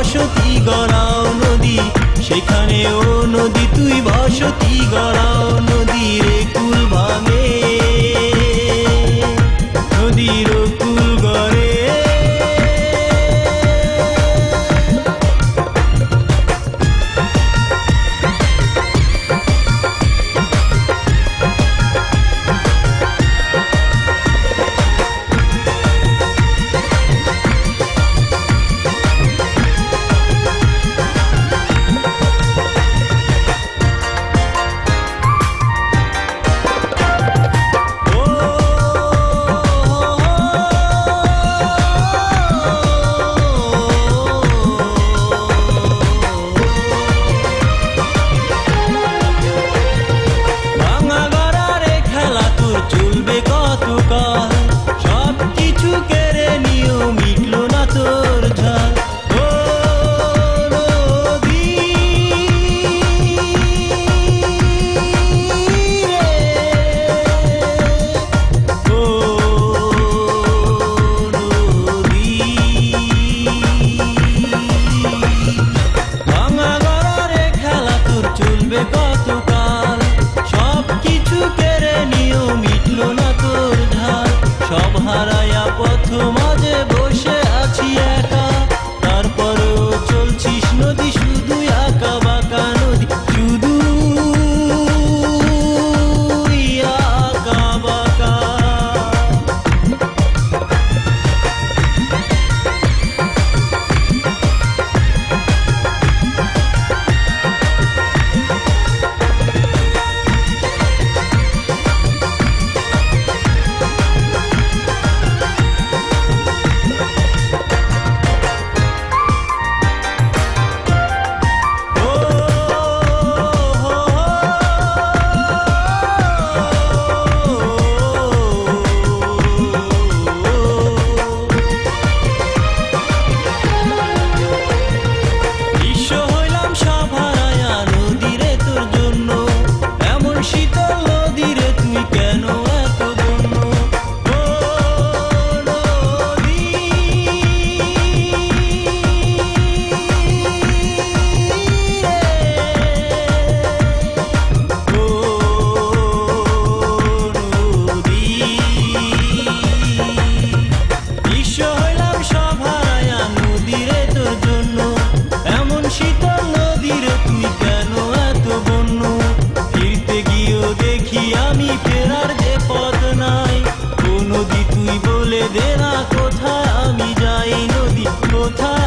বসতি গড়াও নদী সেখানেও নদী তুই বসতি গড়াও নদী রে দেখি আমি ফেরার যে পথ নাই। ও নদী তুই বলে দে না কোথায় আমি যাই? নদী কোথায়?